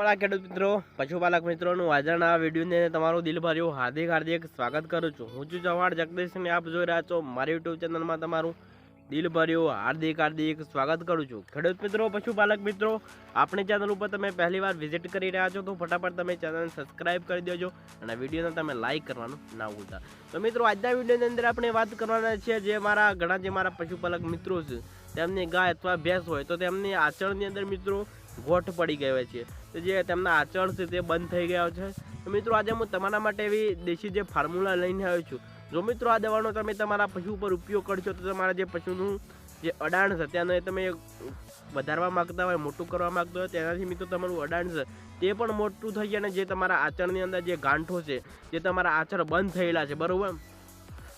મારા ખેડૂત મિત્રો, પશુપાલક મિત્રોનું આજના વિડીયોને તમારું દિલભર્યું હાર્દિક હાર્દિક સ્વાગત કરું છું. હું છું જગદીશ અને આપ જોઈ રહ્યા છો મારી યુટ્યુબ ચેનલમાં તમારું દિલભર્યું હાર્દિક હાર્દિક સ્વાગત કરું છું. ખેડૂત મિત્રો, પશુપાલક મિત્રો, આપણી ચેનલ ઉપર તમે પહેલી વાર વિઝિટ કરી રહ્યા છો તો ફટાફટ તમે ચેનલને સબસ્ક્રાઇબ કરી દેજો અને વિડીયોને તમે લાઇક કરવાનું ના ભૂલતા. તો મિત્રો, આજના વિડીયોની અંદર આપણે વાત કરવાના છે જે મારા ઘણા જે મારા પશુપાલક મિત્રો છે, તેમની ગાય અથવા ભેંસ હોય તો તેમની આચરણની અંદર મિત્રો ગોઠ પડી ગયો છે. તો જે તેમના આચરણ છે તે બંધ થઈ ગયા છે. તો મિત્રો, આજે હું તમારા માટે એવી દેશી જે ફોર્મ્યુલા લઈને આવ્યો છું. જો મિત્રો, આ દવાનો તમે તમારા પશુ ઉપર ઉપયોગ કરશો તો તમારા જે પશુનું જે અડાણ છે, ત્યાંને તમે વધારવા માગતા હોય, મોટું કરવા માગતા હોય, તેનાથી મિત્રો તમારું અડાણ છે. તે પણ મોટું થઈ અને જે તમારા આચરણની અંદર જે ગાંઠો છે, જે તમારા આચર બંધ થયેલા છે. બરાબર?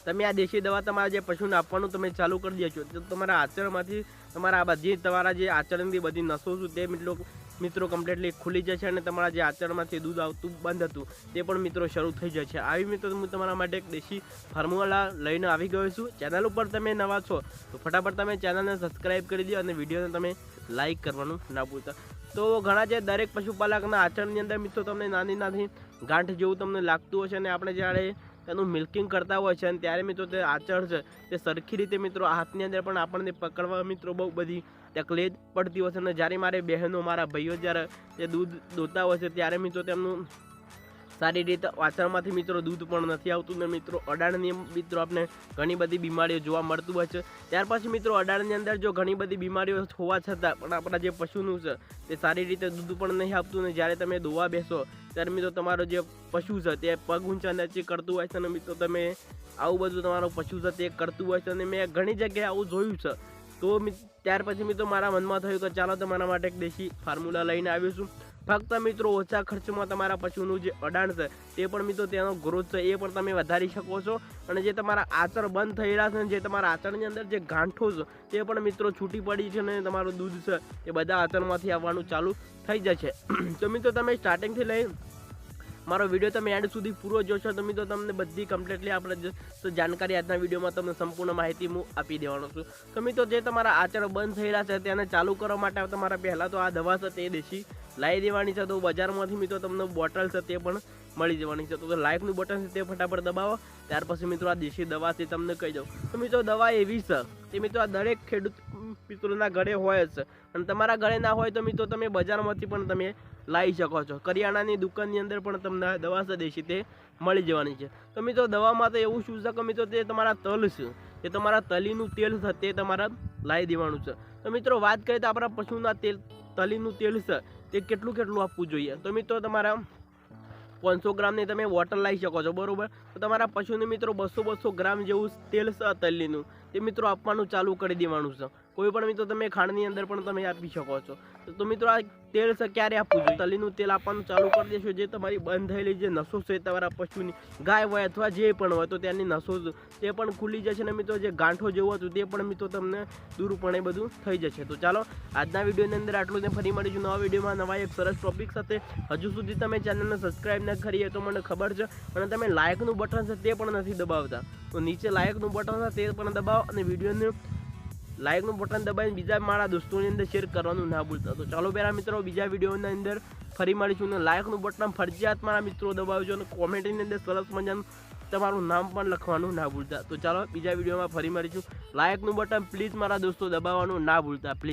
તમે આ દેશી દવા તમારા જે પશુને આપવાનું તમે ચાલુ કરી દેશો તો તમારા આચરણમાંથી તમારા આ બધી તમારા જે આચરણની બધી નસો છું તે મિત્રો મિત્રો કમ્પ્લીટલી ખુલી જશે અને તમારા જે આચરણમાંથી દૂધ આવતું બંધ હતું તે પણ મિત્રો શરૂ થઈ જશે. આવી મિત્રો હું તમારા માટે એક દેશી ફોર્મ્યુલા લઈને આવી ગયો છું. ચેનલ ઉપર તમે નવા છો તો ફટાફટ તમે ચેનલને સબસ્ક્રાઈબ કરી દો અને વિડીયોને તમે લાઈક કરવાનું ના ભૂલતા. તો ઘણા જે દરેક પશુપાલકના આચરણની અંદર મિત્રો તમને નાની નાની ગાંઠ જેવું તમને લાગતું હશે અને આપણે જ્યારે તેનું મિલ્કિંગ કરતા હોય છે અને ત્યારે મિત્રો તે આચર છે. તે સરખી રીતે મિત્રો હાથની અંદર પણ આપણને પકડવા મિત્રો બહુ બધી તકલીફ પડતી હોય છે અને જ્યારે મારે બહેનો, મારા ભાઈઓ જ્યારે તે દૂધ દોતા હોય છે ત્યારે મિત્રો તેમનું સારી રીતે વાસણમાંથી મિત્રો દૂધ પણ નથી આવતું ને મિત્રો, અડાણની મિત્રો આપણે ઘણી બધી બીમારીઓ જોવા મળતું હોય છે. ત્યાર પછી મિત્રો, અડાણની અંદર જો ઘણી બધી બીમારીઓ હોવા છતાં પણ આપણા જે પશુનું છે, તે સારી રીતે દૂધ પણ નહીં આપતું ને જ્યારે તમે દોવા બેસો, ત્યારે મિત્રો તમારો જે પશુ છે તે પગ ઊંચા નીચે કરતું હોય છે અને મિત્રો તમે આવું બધું તમારો પશુ છે તે કરતું હોય છે અને મેં ઘણી જગ્યાએ આવું જોયું છે. તો ત્યાર પછી મિત્રો મારા મનમાં થયું કે ચાલો તમારા માટે એક દેશી ફોર્મ્યુલા લઈને આવીશું ફક્ત મિત્રો ઓછા ખર્ચમાં તમારા પશુનું જે અડાણ છે, તે પણ મિત્રો તેનો ગ્રોથ છે, એ પણ તમે વધારી શકો છો. અને જે તમારા આચર બંધ થયેલા છે, જે તમારા આચરની અંદર જે ગાંઠો છે, તે પણ મિત્રો છૂટી પડી છે ને તમારું દૂધ છે, એ બધા આચરમાંથી આવવાનું ચાલુ થઈ જશે. તો મિત્રો તમે સ્ટાર્ટિંગથી લઈ મારો વીડિયો તમે એન્ડ સુધી પૂરો જોશો તો મિત્રો તમને બધી કમ્પ્લીટલી આપણે તો જાણકારી આજના વિડીયોમાં તમને સંપૂર્ણ માહિતી હું આપી દેવાનો છું. તો મિત્રો જે તમારા આચારો બંધ થયેલા છે, તેને ચાલુ કરવા માટે તમારા પહેલાં તો આ દવા છે તે દેશી લાવી દેવાની છે, તો બજારમાંથી મિત્રો તમને બોટલ છે તે પણ મળી જવાની છે. તો લાઈફનું બટન છે તે ફટાફટ દબાવો, ત્યાર પછી મિત્રો આ દેશી દવા છે તમને કહી દઉં. તો મિત્રો દવા એવી છે, તે મિત્રો આ દરેક ખેડૂત મિત્રોના ઘરે હોય જ. અને તમારા ઘરે ના હોય તો મિત્રો તમે બજારમાંથી પણ તમે લાવી શકો છો. કરિયાણાની દુકાનની અંદર પણ તમને દવા સદેશી તે મળી જવાની છે. તો મિત્રો દવામાં તો એવું શું છે કે મિત્રો તે તમારા તલ છે. તે તમારા તલીનું તેલ છે, તે તમારા લાવી દેવાનું છે. તો મિત્રો વાત કરીએ તો આપણા પશુના તેલ, તલીનું તેલ છે, તે કેટલું કેટલું આપવું જોઈએ? તો મિત્રો તમારા પાંચસો ગ્રામની તમે વોટર લાવી શકો છો, બરાબર? તો તમારા પશુને મિત્રો બસો બસો ગ્રામ જેવું તેલ છે તલીનું. તે મિત્રો આપવાનું ચાલુ કરી દેવાનું છે. કોઈ પણ મિત્રો તમે ખાંડની અંદર પણ તમે આપી શકો છો. તો- મિત્રો આ તેલ ક્યારે આપવું જોઈએ? તલીનું તેલ આપવાનું ચાલુ કરી દેશો, જે તમારી બંધ થયેલી જે નસો છે તમારા પશુની ગાય હોય અથવા જે પણ હોય, તો તેની નસો તે પણ ખુલી જશે ને મિત્રો? જે ગાંઠો જેવું હતું, તે પણ મિત્રો તમને દૂરપણે બધું થઈ જશે. તો ચાલો, આજના વિડીયોની અંદર આટલું જ ફરી મળીશું નવા વિડીયોમાં નવા એક સરસ ટોપિક સાથે. હજુ સુધી તમે ચેનલને સબસ્ક્રાઈબ ન કરીએ તો મને ખબર છે અને તમે લાયકનું બટન છે તે પણ નથી દબાવતા. તો નીચે લાયકનું બટન છે તે પણ દબાવો અને વિડીયોને લાઈકનું બટન દબાવીને બીજા મારા દોસ્તોની અંદર શેર કરવાનું ના ભૂલતા. તો ચાલો પહેલાં મિત્રો, બીજા વિડીયોની અંદર ફરી મળીશું અને લાઇકનું બટન ફરજિયાત મારા મિત્રો દબાવજો અને કોમેન્ટની અંદર સરસ મજાનું તમારું નામ પણ લખવાનું ના ભૂલતા. તો ચાલો બીજા વિડીયોમાં ફરી મળીશું. લાયકનું બટન પ્લીઝ મારા દોસ્તો દબાવવાનું ના ભૂલતા. પ્લીઝ